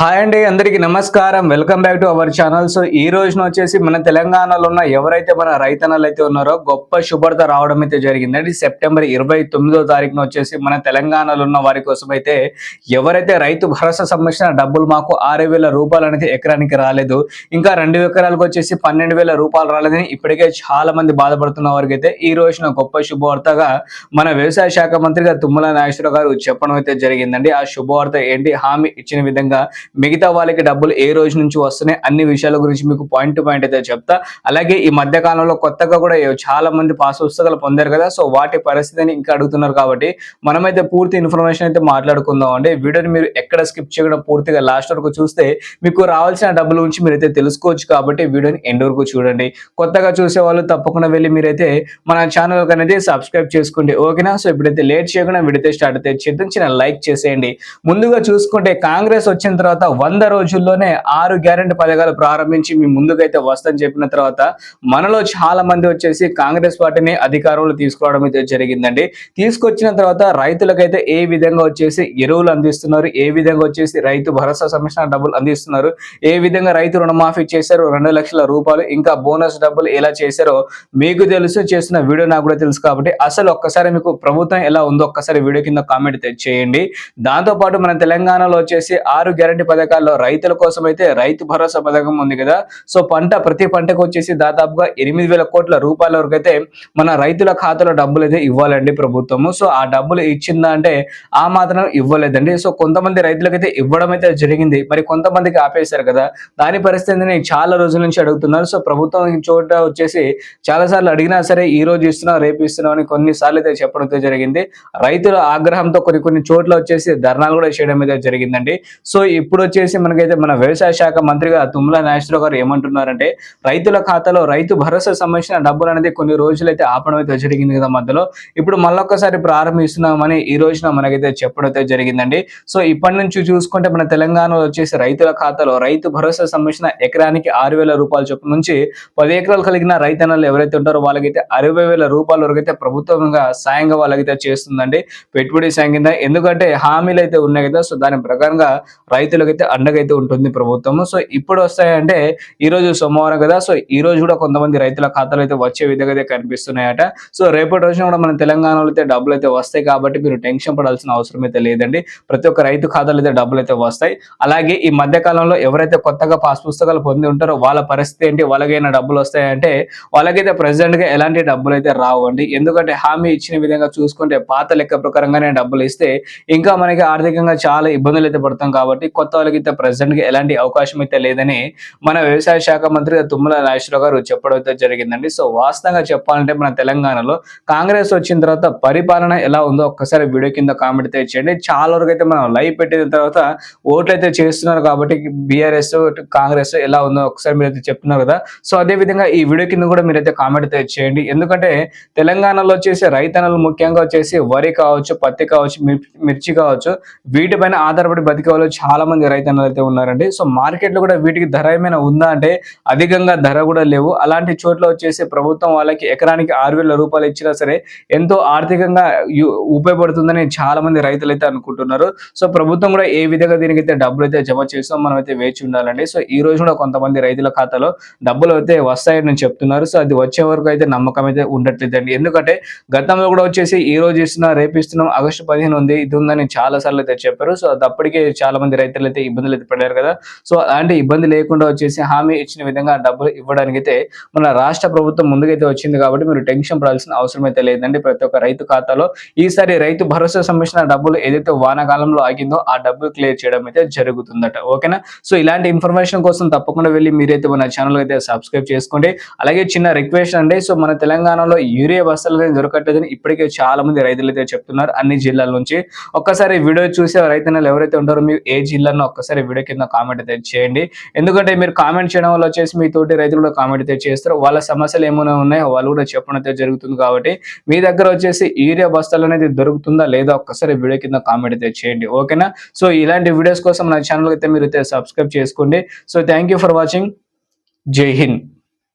Hi అండి అందరికీ నమస్కారం. Welcome back to our channel. So ఈ రోజున వచ్చేసి మన తెలంగాణలో ఉన్న ఎవరైతే మన రైతన్నలు అయితే ఉన్నారో గొప్ప శుభార్త రావడం అయితే జరిగిందండి సెప్టెంబర్ ఇరవై తొమ్మిదో తారీఖున వచ్చేసి మన తెలంగాణలో ఉన్న వారి కోసం అయితే ఎవరైతే రైతు భరోసా సంబంధించిన డబ్బులు మాకు ఆరు వేల రూపాయలు అనేది ఎకరానికి రాలేదు ఇంకా రెండు ఎకరాలకు వచ్చేసి పన్నెండు వేల రూపాయలు రాలేదని ఇప్పటికే చాలా మంది బాధపడుతున్న వారికి అయితే ఈ రోజున గొప్ప శుభవార్తగా మన వ్యవసాయ శాఖ మంత్రిగా తుమ్మల నాగేశ్వర గారు చెప్పడం అయితే జరిగిందండి. ఆ శుభవార్త ఏంటి? హామీ ఇచ్చిన విధంగా మిగతా వాళ్ళకి డబ్బులు ఏ రోజు నుంచి వస్తున్నాయి అన్ని విషయాల గురించి మీకు పాయింట్ టు పాయింట్ అయితే చెప్తా. అలాగే ఈ మధ్య కాలంలో కొత్తగా కూడా చాలా మంది పాస్ పుస్తకాలు పొందారు కదా సో వాటి పరిస్థితిని ఇంకా అడుగుతున్నారు కాబట్టి మనమైతే పూర్తి ఇన్ఫర్మేషన్ అయితే మాట్లాడుకుందాం అండి. వీడియోని మీరు ఎక్కడ స్కిప్ చేయడం పూర్తిగా లాస్ట్ వరకు చూస్తే మీకు రావాల్సిన డబ్బుల గురించి మీరైతే తెలుసుకోవచ్చు కాబట్టి వీడియోని ఎండ్ వరకు చూడండి. కొత్తగా చూసే వాళ్ళు తప్పకుండా వెళ్ళి మీరైతే మన ఛానల్ అనేది సబ్స్క్రైబ్ చేసుకోండి. ఓకేనా? సో ఇప్పుడైతే లేట్ చేయకుండా విడితే స్టార్ట్ అయితే చేద్దాం. చిన్న లైక్ చేసేయండి. ముందుగా చూసుకుంటే కాంగ్రెస్ వచ్చిన తర్వాత వంద రోజుల్లోనే ఆరు గ్యారెంటీ పథకాలు ప్రారంభించి మీ ముందుకైతే వస్తని చెప్పిన తర్వాత మనలో చాలా మంది వచ్చేసి కాంగ్రెస్ పార్టీని అధికారంలో తీసుకురావడం అయితే జరిగిందండి. తీసుకొచ్చిన తర్వాత రైతులకైతే ఏ విధంగా వచ్చేసి ఎరువులు అందిస్తున్నారు? ఏ విధంగా వచ్చేసి రైతు భరోసా సంరక్షణ డబ్బులు అందిస్తున్నారు? ఏ విధంగా రైతు రుణమాఫీ చేశారు? రెండు లక్షల రూపాయలు ఇంకా బోనస్ డబ్బులు ఎలా చేశారో మీకు తెలుసు. చేసిన వీడియో నాకు కూడా తెలుసు కాబట్టి అసలు ఒక్కసారి మీకు ప్రభుత్వం ఎలా ఉందో ఒక్కసారి వీడియో కింద కామెంట్ చేయండి. దాంతో పాటు మన తెలంగాణలో వచ్చేసి ఆరు గ్యారంటీ పథకాల్లో రైతుల కోసం అయితే రైతు భరోసా పథకం ఉంది కదా. సో పంట ప్రతి పంటకు వచ్చేసి దాదాపుగా ఎనిమిది వేల కోట్ల రూపాయల వరకు అయితే మన రైతుల ఖాతాలో డబ్బులు అయితే ఇవ్వాలండి ప్రభుత్వము. సో ఆ డబ్బులు ఇచ్చిందా అంటే ఆ మాత్రం ఇవ్వలేదండి. సో కొంతమంది రైతులకైతే ఇవ్వడం అయితే జరిగింది. మరి కొంతమందికి ఆపేశారు కదా. దాని పరిస్థితిని చాలా రోజుల నుంచి అడుగుతున్నారు. సో ప్రభుత్వం చోట వచ్చేసి చాలా సార్లు అడిగినా సరే ఈ రోజు ఇస్తున్నాం రేపు ఇస్తున్నాం అని కొన్నిసార్లు అయితే చెప్పడం అయితే జరిగింది. రైతుల ఆగ్రహంతో కొన్ని కొన్ని చోట్ల వచ్చేసి ధర్నాలు కూడా చేయడం అయితే జరిగిందండి. సో ఇప్పుడు వచ్చేసి మనకైతే మన వ్యవసాయ శాఖ మంత్రిగా తుమ్మల నాగేశ్వరరావు గారు ఏమంటున్నారంటే రైతుల ఖాతాలో రైతు భరోసా సంబంధించిన డబ్బులు అనేది కొన్ని రోజులైతే ఆపడం అయితే జరిగింది కదా మధ్యలో. ఇప్పుడు మళ్ళొక్కసారి ప్రారంభిస్తున్నామని ఈ రోజున మనకైతే చెప్పడం అయితే జరిగిందండి. సో ఇప్పటి నుంచి చూసుకుంటే మన తెలంగాణలో వచ్చేసి రైతుల ఖాతాలో రైతు భరోసా సంబంధించిన ఎకరానికి ఆరు వేల రూపాయల చొప్పున నుంచి పది ఎకరాలు కలిగిన రైతన్నలు ఎవరైతే ఉంటారో వాళ్ళకైతే అరవై వేల రూపాయల వరకు అయితే ప్రభుత్వంగా సాయంగా వాళ్ళకైతే చేస్తుందండి. పెట్టుబడి సాయం కింద. ఎందుకంటే హామీలు అయితే ఉన్నాయి కదా సో దాని ప్రకారంగా రైతులకైతే అండగైతే ఉంటుంది ప్రభుత్వం సో ఇప్పుడు వస్తాయంటే ఈ రోజు సోమవారం కదా సో ఈ రోజు కూడా కొంతమంది రైతుల ఖాతాలు అయితే వచ్చే విధంగా అయితే కనిపిస్తున్నాయట. సో రేపటి రోజున కూడా మన తెలంగాణలో అయితే డబ్బులు అయితే వస్తాయి కాబట్టి మీరు టెన్షన్ పడాల్సిన అవసరం అయితే లేదండి. ప్రతి ఒక్క రైతు ఖాతాలు అయితే డబ్బులు అయితే వస్తాయి. అలాగే ఈ మధ్య కాలంలో ఎవరైతే కొత్తగా పాస్ పుస్తకాలు పొంది ఉంటారో వాళ్ళ పరిస్థితి ఏంటి వాళ్ళకైనా డబ్బులు వస్తాయంటే వాళ్ళకైతే ప్రెసిడెంట్గా ఎలాంటి డబ్బులు అయితే రావు అండి ఎందుకంటే హామీ ఇచ్చిన విధంగా చూసుకుంటే పాత లెక్క ప్రకారంగానే డబ్బులు ఇస్తే ఇంకా మనకి ఆర్థికంగా చాలా ఇబ్బందులు అయితే పడతాం కాబట్టి కొత్త ప్రభుత్వాలకు అయితే ప్రెసిడెంట్గా ఎలాంటి అవకాశం అయితే లేదని మన వ్యవసాయ శాఖ మంత్రి తుమ్మల నాగేశ్వరరావు గారు చెప్పడం అయితే జరిగిందండి. సో వాస్తవంగా చెప్పాలంటే మన తెలంగాణలో కాంగ్రెస్ వచ్చిన తర్వాత పరిపాలన ఎలా ఉందో ఒక్కసారి వీడియో కింద కామెంట్ అయితే చేయండి. చాలా వరకు అయితే మనం లైవ్ పెట్టిన తర్వాత ఓట్లు అయితే చేస్తున్నారు కాబట్టి బీఆర్ఎస్ కాంగ్రెస్ ఎలా ఉందో ఒకసారి మీరు అయితే చెప్తున్నారు కదా. సో అదే విధంగా ఈ వీడియో కింద కూడా మీరైతే కామెంట్ అయితే చేయండి. ఎందుకంటే తెలంగాణలో వచ్చేసి రైతన్నలు ముఖ్యంగా వచ్చేసి వరి కావచ్చు పత్తి కావచ్చు మిర్చి కావచ్చు వీటిపైన ఆధారపడి బతికే వాళ్ళు చాలా మంది రైతన్నలు అయితే ఉన్నారండి. సో మార్కెట్లో కూడా వీటికి ధర ఏమైనా ఉందా అంటే అధికంగా ధర కూడా లేవు. అలాంటి చోట్ల వచ్చేసి ప్రభుత్వం వాళ్ళకి ఎకరానికి ఆరు వేల రూపాయలు ఇచ్చినా సరే ఎంతో ఆర్థికంగా ఉపయోగపడుతుందని చాలా మంది రైతులు అయితే అనుకుంటున్నారు. సో ప్రభుత్వం కూడా ఏ విధంగా దీనికైతే డబ్బులు అయితే జమ చేస్తాం మనం అయితే వేచి ఉండాలండి. సో ఈ రోజు కూడా కొంతమంది రైతుల ఖాతాలో డబ్బులు అయితే వస్తాయని చెప్తున్నారు. సో అది వచ్చే వరకు అయితే నమ్మకం అయితే ఉండట్లేదండి. ఎందుకంటే గతంలో కూడా వచ్చేసి ఈ రోజు ఇస్తున్నా రేపు ఇస్తున్నాం ఆగస్టు పదిహేను ఉంది ఇది ఉందని చాలా సార్లు అయితే చెప్పారు. సో అది అప్పటికే చాలా మంది రైతులు అయితే ఇబ్బందులు అయితే పడారు కదా. సో అలాంటి ఇబ్బంది లేకుండా వచ్చేసి హామీ ఇచ్చిన విధంగా డబ్బులు ఇవ్వడానికి అయితే మన రాష్ట్ర ప్రభుత్వం ముందుకైతే వచ్చింది కాబట్టి మీరు టెన్షన్ పడాల్సిన అవసరం అయితే లేదండి. ప్రతి ఒక్క రైతు ఖాతాలో ఈసారి రైతు భరోసా సంబంధించిన డబ్బులు ఏదైతే వానాకాలంలో ఆగిందో ఆ డబ్బులు క్లియర్ చేయడం అయితే జరుగుతుందట. ఓకేనా? సో ఇలాంటి ఇన్ఫర్మేషన్ కోసం తప్పకుండా వెళ్ళి మీరైతే మన ఛానల్ అయితే సబ్స్క్రైబ్ చేసుకోండి. అలాగే చిన్న రిక్వెస్ట్ అండి. సో మన తెలంగాణలో యూరియా బస్సులు అనేది దొరకట్లేదని ఇప్పటికే చాలా మంది రైతులు అయితే చెప్తున్నారు అన్ని జిల్లాల నుంచి. ఒక్కసారి వీడియో చూసే రైతులు ఎవరైతే ఉంటారో మీరు ఏ జిల్లాలో ఒక్కసారి వీడియో కింద కామెంట్ అయితే చేయండి. ఎందుకంటే మీరు కామెంట్ చేయడం వల్ల వచ్చేసి మీ తోటి రైతులు కూడా కామెంట్ అయితే చేస్తారు. వాళ్ళ సమస్యలు ఏమైనా ఉన్నాయో వాళ్ళు కూడా చెప్పడం అయితే జరుగుతుంది కాబట్టి మీ దగ్గర వచ్చేసి యూరియా బస్తాలు అనేది దొరుకుతుందా లేదా ఒక్కసారి వీడియో కింద కామెంట్ అయితే చేయండి. ఓకేనా? సో ఇలాంటి వీడియోస్ కోసం నా ఛానల్ అయితే మీరు అయితే సబ్స్క్రైబ్ చేసుకోండి. So thank for watching. Jai Hind.